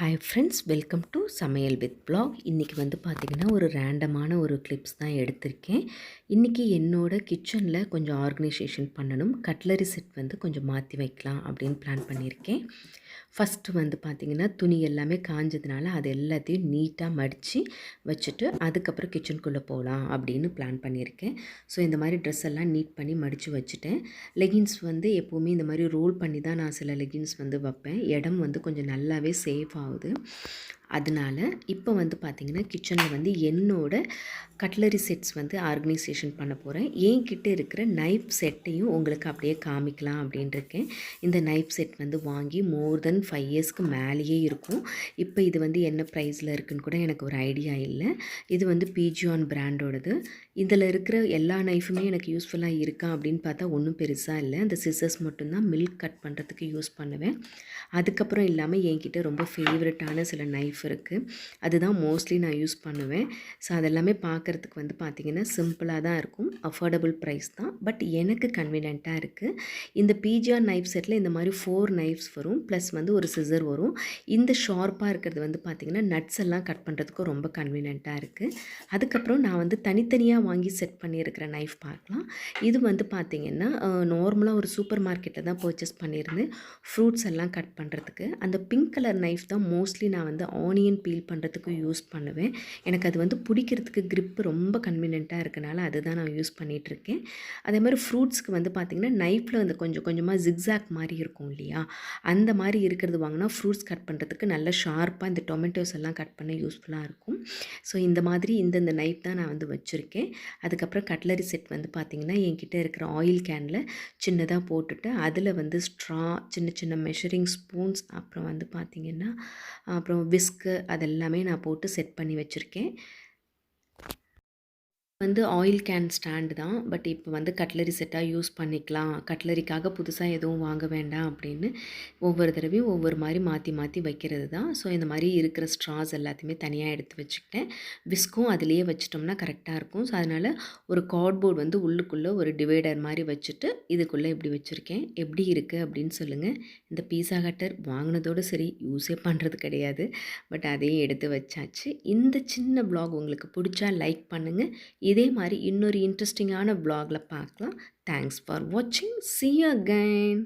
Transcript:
Hi friends welcome to Samayal with vlog இன்றைக்கி வந்து பார்த்திங்கன்னா ஒரு ரேண்டமான ஒரு கிளிப்ஸ் தான் எடுத்திருக்கேன். இன்றைக்கி என்னோட கிச்சனில் கொஞ்சம் ஆர்கனைசேஷன் பண்ணணும். கட்லரி செட் வந்து கொஞ்சம் மாற்றி வைக்கலாம் அப்படின்னு பிளான் பண்ணியிருக்கேன் ஃபஸ்ட்டு வந்து பார்த்திங்கன்னா துணி எல்லாமே காஞ்சதுனால அது எல்லாத்தையும் நீட்டாக மடித்து வச்சுட்டு அதுக்கப்புறம் கிச்சனுக்குள்ளே போகலாம் அப்படின்னு பிளான் பண்ணியிருக்கேன் ஸோ இந்த மாதிரி ட்ரெஸ் எல்லாம் நீட் பண்ணி மடித்து வச்சுட்டேன். லெகின்ஸ் வந்து எப்போவுமே இந்த மாதிரி ரோல் பண்ணி தான் நான் சில லெகின்ஸ் வந்து வைப்பேன். இடம் வந்து கொஞ்சம் நல்லாவே சேஃப் ஆகுது அதனால இப்போ வந்து பார்த்திங்கன்னா கிச்சனில் வந்து என்னோட கட்லரி செட்ஸ் வந்து ஆர்கனைசேஷன் பண்ண போகிறேன் என்கிட்ட இருக்கிற நைஃப் செட்டையும் உங்களுக்கு அப்படியே காமிக்கலாம் அப்படின்ட்டுருக்கேன் இந்த நைஃப் செட் வந்து வாங்கி மோர் தென் ஃபைவ் இயர்ஸ்க்கு மேலேயே இருக்கும். இப்போ இது வந்து என்ன ப்ரைஸில் இருக்குன்னு கூட எனக்கு ஒரு ஐடியா இல்லை. இது வந்து பிஜியான் பிராண்டோடது இதில் இருக்கிற எல்லா நைஃபுமே எனக்கு யூஸ்ஃபுல்லாக இருக்கா அப்படின்னு பார்த்தா ஒன்றும் பெருசாக இல்லை. அந்த சிசர்ஸ் மட்டும்தான் மில்க் கட் பண்ணுறதுக்கு யூஸ் பண்ணுவேன். அதுக்கப்புறம் இல்லாமல் என்கிட்ட ரொம்ப ஃபேவரட்டான சில நைஃப் இருக்குது அதுதான் மோஸ்ட்லி நான் யூஸ் பண்ணுவேன். ஸோ அதெல்லாமே பார்க்குறதுக்கு வந்து பார்த்திங்கன்னா சிம்பிளாக தான் இருக்கும். அஃபோர்டபுள் ப்ரைஸ் தான். பட் எனக்கு கன்வீனியண்ட்டாக இருக்குது இந்த பிஜிஆர் நைஃப் செட்டில் இந்த மாதிரி ஃபோர் நைஃப்ஸ் வரும். ப்ளஸ் வந்து ஒரு சிசர் வரும். இந்த ஷார்ப்பாக இருக்கிறது வந்து பார்த்திங்கன்னா நட்ஸ் எல்லாம் கட் பண்ணுறதுக்கும் ரொம்ப கன்வீனியண்ட்டாக இருக்குது அதுக்கப்புறம் நான் வந்து தனித்தனியாக வாங்கி செட் பண்ணியிருக்கிற நைஃப் பார்க்கலாம் இது வந்து பார்த்திங்கன்னா நார்மலாக ஒரு சூப்பர் மார்க்கெட்டில் தான் பர்ச்சேஸ் பண்ணியிருந்தேன் ஃப்ரூட்ஸ் எல்லாம் கட் பண்ணுறதுக்கு அந்த பிங்க் கலர் நைஃப் தான் மோஸ்ட்லி நான் வந்து ஆனியன் பீல் பண்ணுறதுக்கு யூஸ் பண்ணுவேன். எனக்கு அது வந்து பிடிக்கிறதுக்கு க்ரிப்பு ரொம்ப கன்வீனியண்ட்டாக இருக்கனால அதுதான் நான் யூஸ் பண்ணிகிட்ருக்கேன் அதே மாதிரி ஃப்ரூட்ஸ்க்கு வந்து பார்த்திங்கன்னா நைஃப்பில் வந்து கொஞ்சம் கொஞ்சமாக ஜிக்ஸாக் மாதிரி இருக்கும் இல்லையா? அந்த மாதிரி இருக்கிறது வாங்கினா ஃப்ரூட்ஸ் கட் பண்ணுறதுக்கு நல்ல ஷார்ப்பாக இந்த டொமேட்டோஸ் எல்லாம் கட் பண்ண யூஸ்ஃபுல்லாக இருக்கும். ஸோ இந்த மாதிரி இந்தந்த நைஃப் தான் நான் வந்து வச்சுருக்கேன். அதுக்கப்புறம் கட்லரி செட் வந்து பார்த்திங்கன்னா என்கிட்ட இருக்கிற ஆயில் கேனில் சின்னதாக போட்டுட்டு அதில் வந்து ஸ்ட்ரா சின்ன சின்ன மெஷரிங் ஸ்பூன்ஸ் அப்புறம் வந்து பார்த்திங்கன்னா அப்புறம் விஸ்க் விஸ்க்கு அதெல்லாமே நான் போட்டு செட் பண்ணி வச்சுருக்கேன். வந்து ஆயில் கேன் ஸ்டாண்டு தான். பட் இப்போ வந்து கட்லரி செட்டாக யூஸ் பண்ணிக்கலாம். கட்லரிக்காக புதுசாக எதுவும் வாங்க வேண்டாம் அப்படின்னு ஒவ்வொரு தடவையும் ஒவ்வொரு மாதிரி மாற்றி மாற்றி வைக்கிறது தான். ஸோ இந்த மாதிரி இருக்கிற ஸ்ட்ராஸ் எல்லாத்தையுமே தனியாக எடுத்து வச்சுக்கிட்டேன். விஸ்க்கும் அதுலேயே வச்சிட்டோம்னா கரெக்டாக இருக்கும். ஸோ அதனால் ஒரு கார்ட்போர்ட் வந்து உள்ளுக்குள்ளே ஒரு டிவைடர் மாதிரி வச்சுட்டு இதுக்குள்ளே இப்படி வச்சுருக்கேன். எப்படி இருக்குது அப்படின்னு சொல்லுங்கள் இந்த பீஸா கட்டர் வாங்கினதோடு சரி யூஸே பண்ணுறது கிடையாது. பட் அதையும் எடுத்து வச்சாச்சு. இந்த சின்ன ப்ளாக் உங்களுக்கு பிடிச்சா லைக் பண்ணுங்கள் இதே மாதிரி இன்னொரு இன்ட்ரெஸ்டிங்கான vlogல பார்க்கலாம். தேங்க்ஸ் ஃபார் வாட்சிங் சி அகைன்